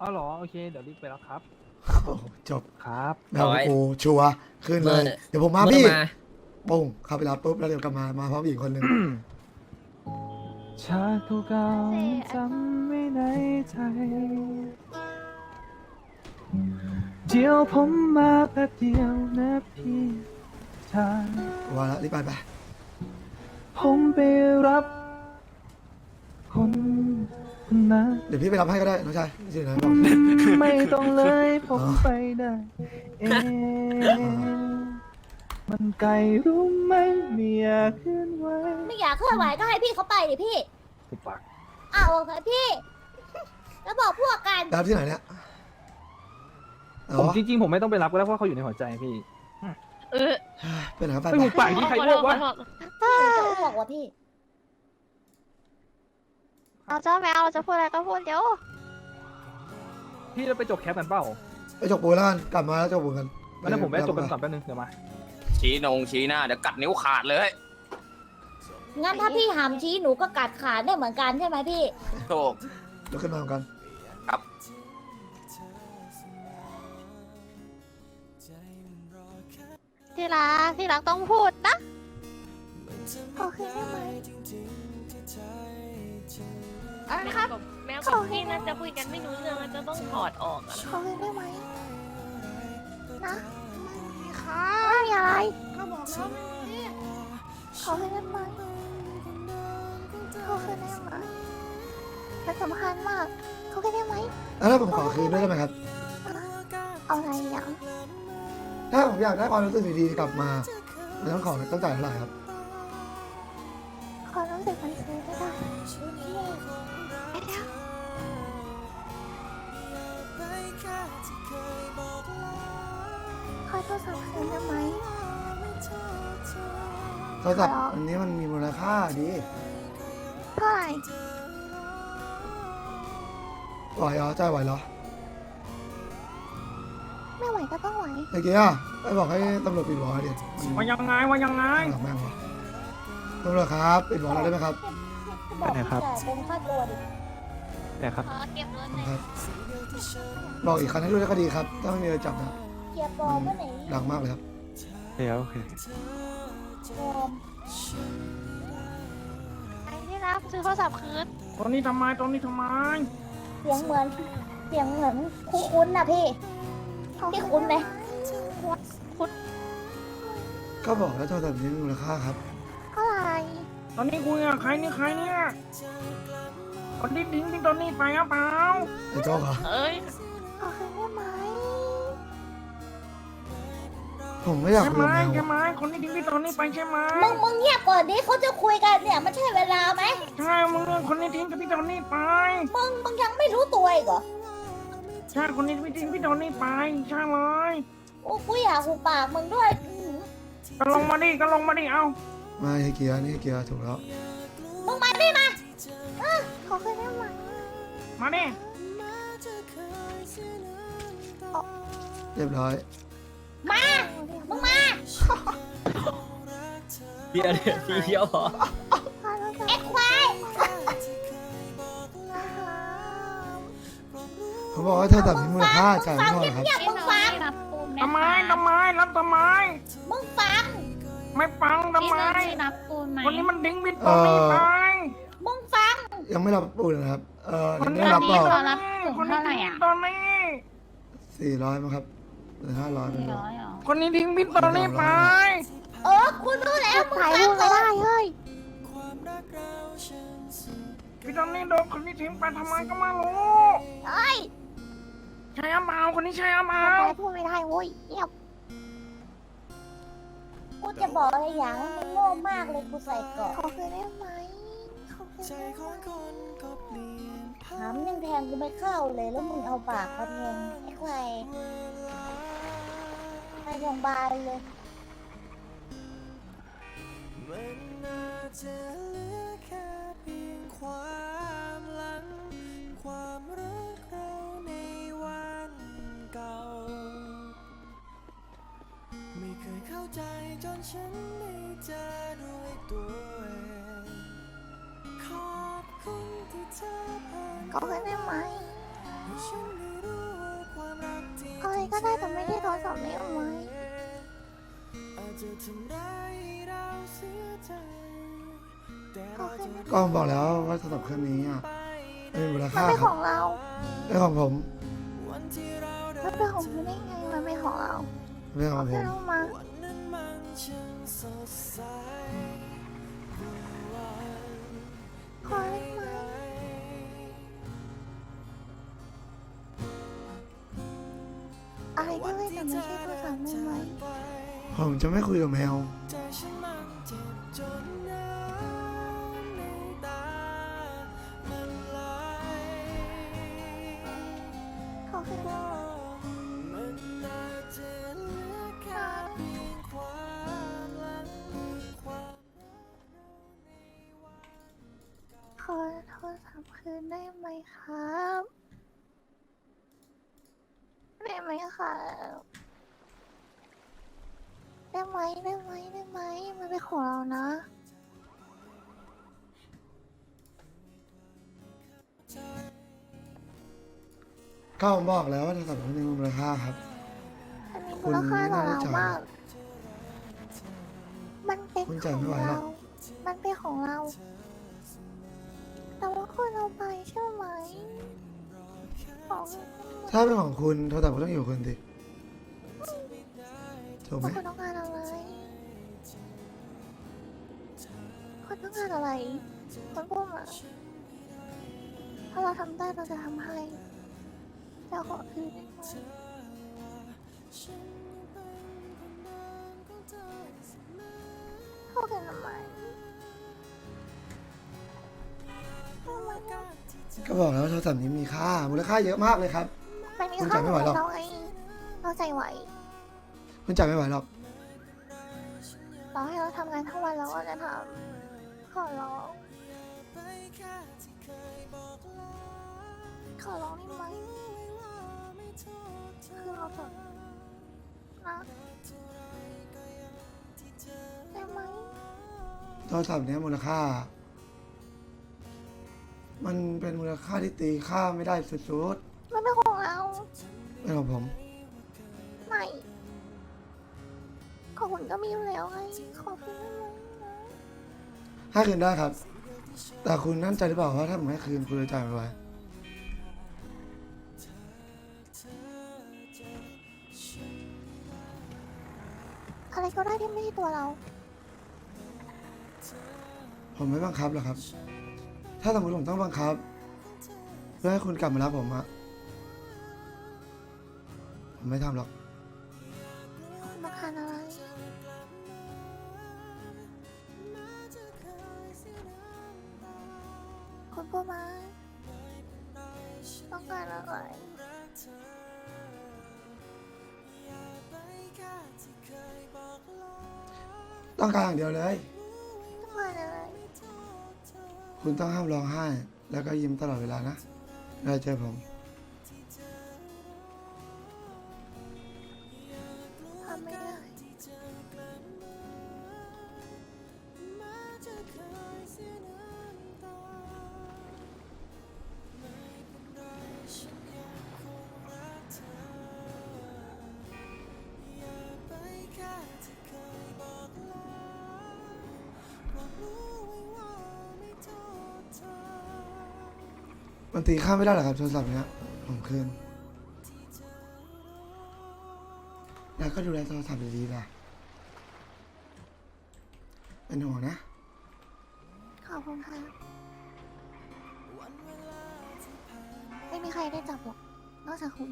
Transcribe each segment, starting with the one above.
อ๋อเหรอโอเค เดี๋ยวรีบไปแล้วครับ โอ้โหจบครับแบบว่ากูชัวร์ขึ้นเลย เดี๋ยวผมมาเมื่อพี่มาปุ้งเข้าไปรับปุ๊บแล้วเดี๋ยวกลับมามาพร้อมอีกคนหนึ่งชาติเก่าๆจำไว้ในใจ เดี๋ยวผมมาแป๊บเดียวนะพี่ชายว่าแล้วรีบไปไป ผมไปรับ คนคนนั้นเดี๋ยวพี่ไปรับให้ก็ได้น้องชายชื่อไหนบอกไม่ต้องเลยผมไปได้เองมันไกลรู้ไหมไม่อยากขึ้นไว้ไม่อยากเคลื่อนไหวก็ให้พี่เขาไปดิพี่ปุบปักอ้าวโอเคพี่ แล้วบอกพวกกันรับที่ไหนเนี่ยอ๋ผมอจริงๆผมไม่ต้องไปรับก็ได้เพราะเขาอยู่ในหัวใจพี่ เออเป็นไหนครับไปไม่ไปหุบปากที่ใครอ้วกวะขอโทษจะอ้วกวะพี่เอาเจ้าแมวเราจะพูดอะไรก็พูดเดี๋ยวพี่จะไปจบแคปกันเปล่าไปจบปูแล้วกันกลับมาแล้วจบปูกันงั้นผมไปจบกันก่อนแป๊บนึงเดี๋ยวมา ชี้นงชี้หน้าเดี๋ยวกัดนิ้วขาดเลยงั้นถ้าพี่หามชี้หนูก็กัดขาได้เหมือนกันใช่ไหมพี่ถูก ลุกขึ้นมาเหมือนกันที่รักที่รักต้องพูดนะ โอเคได้ไหมอะไรครับ แมวกับพี่น่าจะคุยกันไม่รู้เรื่องน่าจะต้องถอดออกอะนะโอเคได้ไหมนะค่ะไม่มีอะไรก็บอกแล้วไม่มีขอให้ได้ไหมขอให้ได้ไหมมันสำคัญมากขอให้ได้ไหมแล้วถ้าผมขอคืนด้วยได้ไหมครับ เอาอะไรอย่างถ้าผมอยากได้ความรู้สึกดีๆกลับมามันต้องขอต้องจ่ายเท่าไหร่ครับความ รู้สึกมันซื้อไม่ได้ขอโทรศัพท์คืนได้ไหมโทรศัพท์อันนี้มันมีมูลค่าดีเท่าไหร่ไหวเหรอจ่ายไหวเหรอไม่ไหวก็ต้องไหวเมื่อกี้อะไปบอกให้ตำรวจปิดวอลดิว่ายังไงว่ายังไง หลังแม่งวะ ตำรวจครับปิดวอลเราได้ไหมครับบอกได้ครับจ่ายเป็นค่าตัวดิเนี่ยครับ ขอเก็บรถขอบหคุน่ณอยครับ บอกอีกครั้งให้ด้วยก็ดีครับ ถ้าไม่มีอะไรจับนะเกียร์ปลอมเมื่อไหร่ดังมากเลยครับ เดี๋ยวโอเคปลอมไอ้ที่รักซื้อโทรศัพท์คืนตอนนี้ทำไมตอนนี้ทำไมเสียงเหมือนเสียงเหมือนคุ้นๆนะพี่พี่คุ้นไหมก็บอกแล้วโทรศัพท์นี้มีมูลค่าครับเท่าไหร่ ตอนนี้คุยกับใครนี่ใครเนี่ยตอนนี้ดิ้งที่ตอนนี้ไปหรือเปล่าไอ้โจ๊กเหรอเอ้ยขอคืนได้ไหมผมไม่อยากใช่คุไหยมกับแมวใช่ไหมคนที่ดิ้งที่ตอนนี้ไปใช่ไหมมึงมึงเงียบก่อนดิเขาจะคุยกันเนี่ยมันใช่เวลาไหมใช่มึงคนนี้ทิ้งกับพี่ตอนนี้ไปมึงมึงยังไม่รู้ตัวอีกเหรอใช่คนนี้พี่ทิ้งพี่ตอนนี้ไปใช่เลยโอ้กูอยากหูปากมึงด้วยอื้อก็ลงมาดิก็ลงมาดิเอา ไม่ให้เกียร์นี่ให้เกียร์ถูกแล้วมึงมาดิมาเออขอคืนได้ไหมมาดิเรียบร้อยมา มึงมาเดียวเดียวทีเดียวพอเอ็กควายผมบอกว่าโทรศัพท์นี้มูลค่าจ่ายไม่เท่าไหร่ครับเงียบมึงฟังรับปูนทำไมทำไมรับทำไมมึงฟัง ไม่ฟังทำไมรับปูนไหมคนนี้มันดิ้งพี่ตอนนี้ไปมึงฟัง ยังไม่รับปูนนะครับ เออคนยังนี้ไม่รับเปล่าขอรับถุงคนนี้เท่าไหร่ทิ้งอะตอนนี้ สี่ร้อยมั้งครับหรือห้าร้อยไม่รู้ ร้อยเหรอ คนนี้ทิ้งพี่ตอนนี้ไป เออ คุณรู้แล้วมึงฟังก่อนเฮ้ย พี่ตอนนี้โดนคนนี้ทิ้งไปทำไมก็ไม่รู้ เอ้ยใช่อาเมาคนนี้ใช่อาเมาไปพูดไม่ได้โว้ยเงียบ กูจะบอกอะไรอย่างมึงโง่มากเลยกูใส่เกาะขอคืนได้ไหมขอคืนได้ไหมถามยังแทงกูไม่เข้าเลยแล้วมึงเอาปากมาเงไอ้ควายไปโรงพยาบาลเลย ใจจนฉันได้เจอด้วยตัวเองขอบคุณที่เธอผ่านก็ได้ไหมให้ฉันได้รู้ว่าความรักที่อะไรก็ได้แต่ไม่ได้โทรศัพท์ไม่เอาไหมอาจจะทำร้เราเสียใจก็บอกแล้วว่าโทรศับเครื่องนี้อะเป็มีมูลมันค่าเป็นคขรับองเรา เรื่ของผมไมัเป็นของคุณได้ไง มันเป็นของเรา เรื่ของผเพื่อนเอาม ช่างสดใสกว่าวันขอได้ไหมอะไรก็ได้แต่ไม่ใช่โทรศัพท์ได้ไหมผมจะไม่คุยกับแมว ใจฉันมันเจ็บจนน้ำใน อโทรศัพท์คืนได้ไหมครับ ได้ไหมครับ ได้ไหมได้ไหมได้ไหมมันเป็นของเรานะ ก็ผมบอกแล้วว่าโทรศัพท์ไม่มีมูลค่าครับ อันนี้คุมูณลค่าต่อไม่เราน่าจะจ่ายมาก มันเป็นคุณขจ่ายองไม่ไหวหรเรา อก มันเป็นของเรา แต่ว่าคุณเอาไปใช่ไหมของถ้าเป็นของคุณโทรศัพท์ก็ต้องอยู่กับคุณสิถูกไหมคุณต้องการอะไรคุณต้องการอะไรคุณพูดมาถ้าเราทำได้เราจะทำให้แต่ขอคืนได้ไหมขอคืนทำไม ก็บอกแล้วว่าโทรศัพท์นี้มีค่ามูลค่าเยอะมากเลยครับ มันมีคุณค่าจ่ายไม่ไหวหรอกเราไงเราใจไหวคุณจ่ายไม่ไหวหรอกเราให้เราทำงานทั้งวันเราก็จะทำขอร้องขอร้องได้ไหมคือเราจะนะได้ไหมโทรศัพท์เนี้ยมูลค่า มันเป็นมูลค่าที่ตีค่าไม่ได้สุดมันเป็นของเราๆเป็นของผม ไม่ของคุณก็มีอยู่แล้วไงขอคืนได้ไหมนะให้คืนได้ครับ แต่คุณนั่นใจหรือเปล่าว่าถ้าผมให้คืนคุณจะจ่ายไม่ไหวอะไรก็ได้ที่ไม่ใช่ตัวเรา ผมไม่บังคับหรอกครับ ถ้าสมมติผมต้องบังคับ เพื่อให้คุณกลับมารับผมอะผมไม่ทำหรอก คุณมาทานอะไร คุณพูดมาต้องการอะไรต้องการอย่างเดียวเลย คุณต้องห้ามร้องไห้ แล้วก็ยิ้มตลอดเวลานะได้เจอผม มันตีค่าไม่ได้หรอกครับโทรศัพท์เนี้ยผมคืนแล้วก็ดูแลโทรศัพท์ดีๆล่ะเป็นห่วงนะ ขอบคุณค่ะ ไม่มีใครได้จับหรอก นอกจากคุณ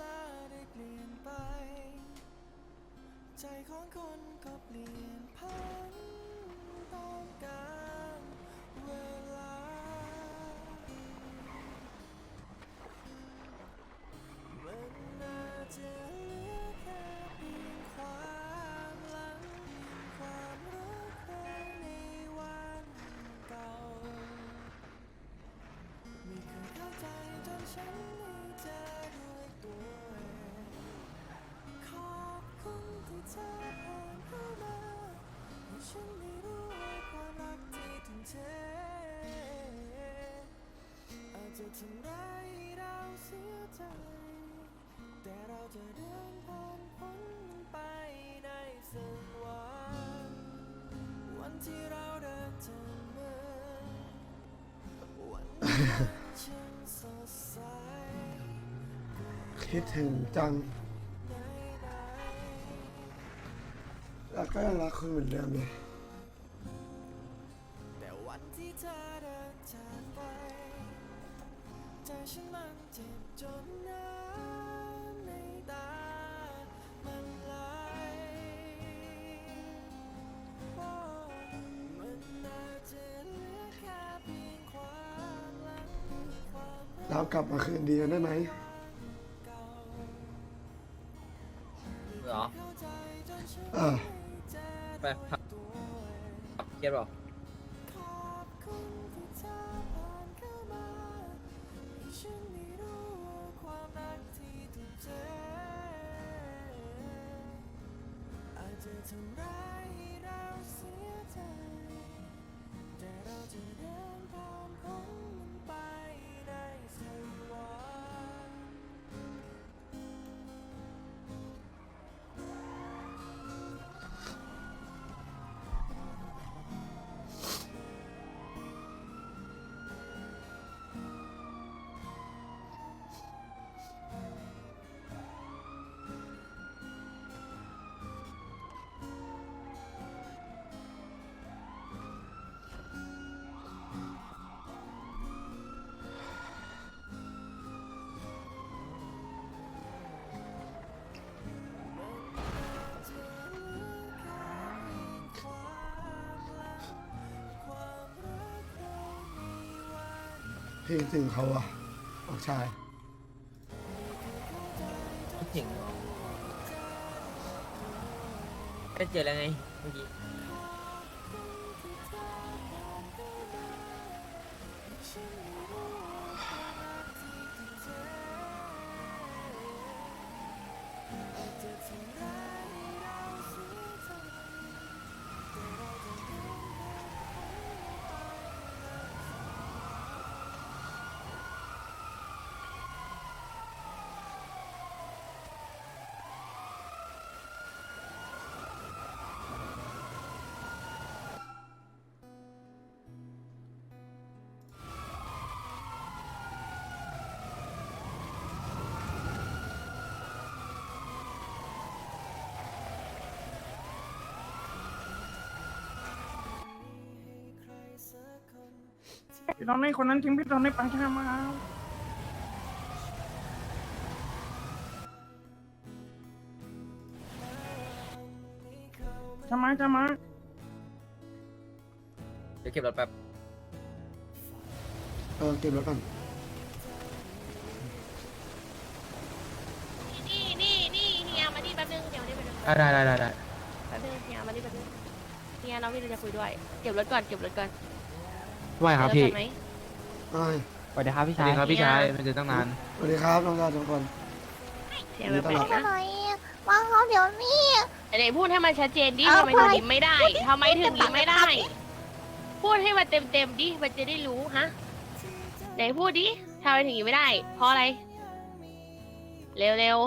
ลาได้เปลี่ยนไป ใจของคนก็เปลี่ยนพันต้องการเวลา ทำร้ายเราเสียใจ แต่เราจะเดินผ่านพ้นไปได้สักวัน วันที่เราเดินทางมาวันนั้นฉันสดใส คิดถึงจัง แล้วก็ยังรักคุณเหมือนเดิมเลย เรากลับมาคืนดีกันได้ไหมเก่าเหรอเข้าใจจนฉันเออเจ็บไปพักเครียดเปล่า พี่ถึงเขาอะออกชายจริงเหรอได้เจอแล้วไงเมื่อกี้ พี่ตอนนี้คนนั้นทิ้งพี่ตอนนี้ไปใช่ไหมจะมาจะมาเดี๋ยวเก็บรถแป๊บเออเก็บรถก่อนนี่นี่นี่เฮียมาดิแป๊บนึงเดี๋ยวนี้แป๊บนึงได้ได้ได้ได้แป๊บนึงเฮียมาดิแป๊บนึงเฮียน้องมีอะไรจะคุยด้วย เก็บรถก่อนเก็บรถก่อน ไม่ครับพี่เดี๋ยวก่อนไหมไอ้ยสวัสดีครับพี่ชายครับพี่ชายไม่เจอตั้งนานสวัสดีครับน้องชายทุกคนเฮียแบบไหนมานะหน่อยมาเขาเดี๋ยวนี้ ไหนพูดให้มันชัดเจนดิเอาทำไมถึงไปยิ้มไม่ได้ทำไมถึงยิ้มไม่ได้ พูดให้มันเต็มเต็มๆดิมันจะได้รู้ฮะไหนพูดดิทำไมถึงยิ้มไม่ได้ เพราะอะไร เร็วเร็ว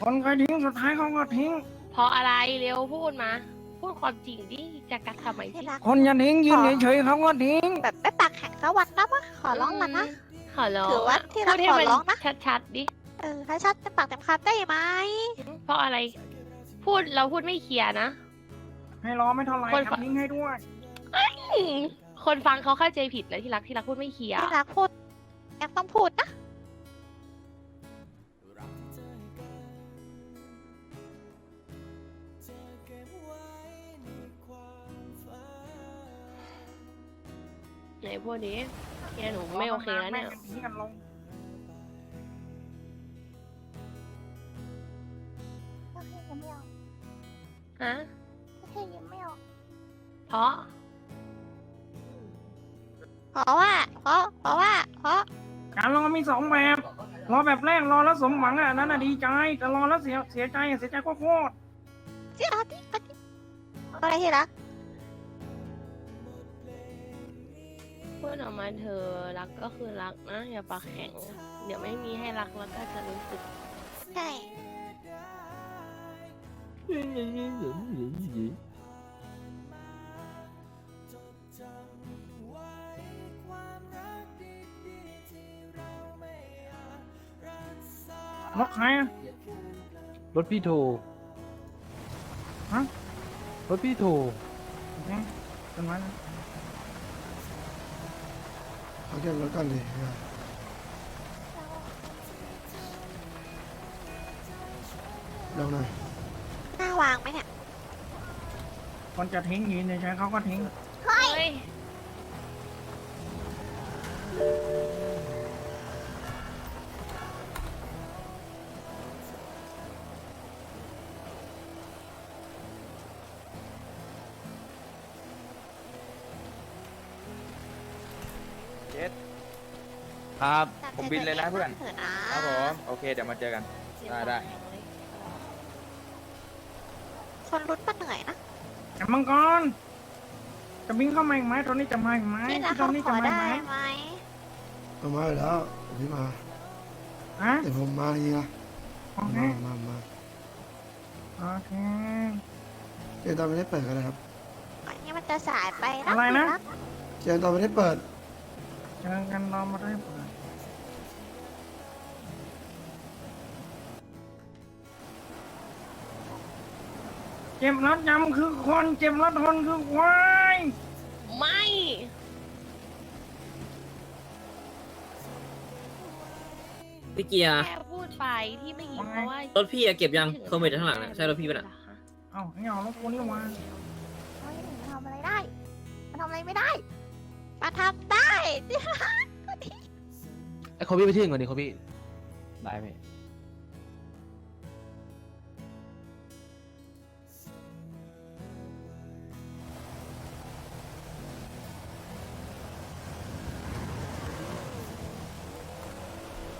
คนเคยทิ้งสุดท้ายเขาก็ทิ้งๆเพราะอะไรเร็วพูดมา พูดความจริงดิจะกักทำไมที่สิรักคนอย่าทิ้งยืนเฉยๆเขาก็ทิ้ง แบบไม่ปากแข็งสักวันนะมะขอร้องละนะ ขอร้องถือว่าที่รักพูดให้ขอมันร้องนะ ชัดๆดิเออถ้าชัดจะปากเต็มคำได้ไหมเพราะอะไรพูดเราพูดไม่เคลียร์นะ ให้รอไม่เท่าไหร่คนทำทิ้งให้ด้วย อืมคนฟังเขาเข้าใจผิดนะที่รักที่รักพูดไม่เคลียร์ที่รักพูดยังต้องพูดนะ ไหนพูดดิเฮียหนูไม่โอเคแล้วเนี่ย แม่งทิ้งกันลงก็แค่ยังไม่ออกฮะก็แค่ยังไม่ออกเพราะ เพราะว่า เพราะ เพราะว่า เพราะ การรอมีสองแบบ รอแบบแรกรอแล้วสมหวังอะอันนั้นอะดีใจ แต่รอแล้วเสียเสียใจอะเสียใจโคตร ที่รักที่รักอะไรที่รัก มาเธอรักก็คือรักนะอย่าปากแข็ง เดี๋ยวไม่มีให้รักแล้วก็จะรู้สึกใช่รถใครอะรถพี่โทรฮะรถพี่โทรโอเป็นไว้ เขาเก็บรถก่อนดิลงหน่อยหน้าวางไหมเนี่ยคนจะทิ้งยืนเฉยๆเขาก็ทิ้ง เฮ้ย ครับผมบินเลยนะเพื่อนเถอะนะครับผมโอเคเดี๋ยวมาเจอกัน ได้ได้ คนรุ้นมันเหนื่อยนะ แต่มังกรจะบินเข้ามาอีกไหมตอนนี้จะมาอีกไหมนี่นะตอเขานนี้ขจะอมาอีกได้ไหมไหมเอามาอยู่แล้วเดี๋ยวพี่มาฮะแต่ผมมาเฮียโอเคมามามาโอเคเกมตอนไม่ได้เปิดกันนะครับอันนี้มันจะสายไปนะอะไรนะเกมตอนไม่ได้เปิดเจอกันรอมาได้เปิด จ็บรัดยำคือคน เจ็บรัดทนคือควายไม่ พี่เกียร์แค่พูดไปที่ไม่ยินเพราะว่ารถพี่อะเก็บยังเคอร์เมทข้างหลังน่ะใช่รถพี่ปะน่ะเอ้าไอ้เอารถกูนี่มาเฮ้ยมันทำอะไรได้มันทำอะไรไม่ได้มันทำได้ไอ้คอบี้ไปที่อื่นก่อนดิคอบี้ได้พี่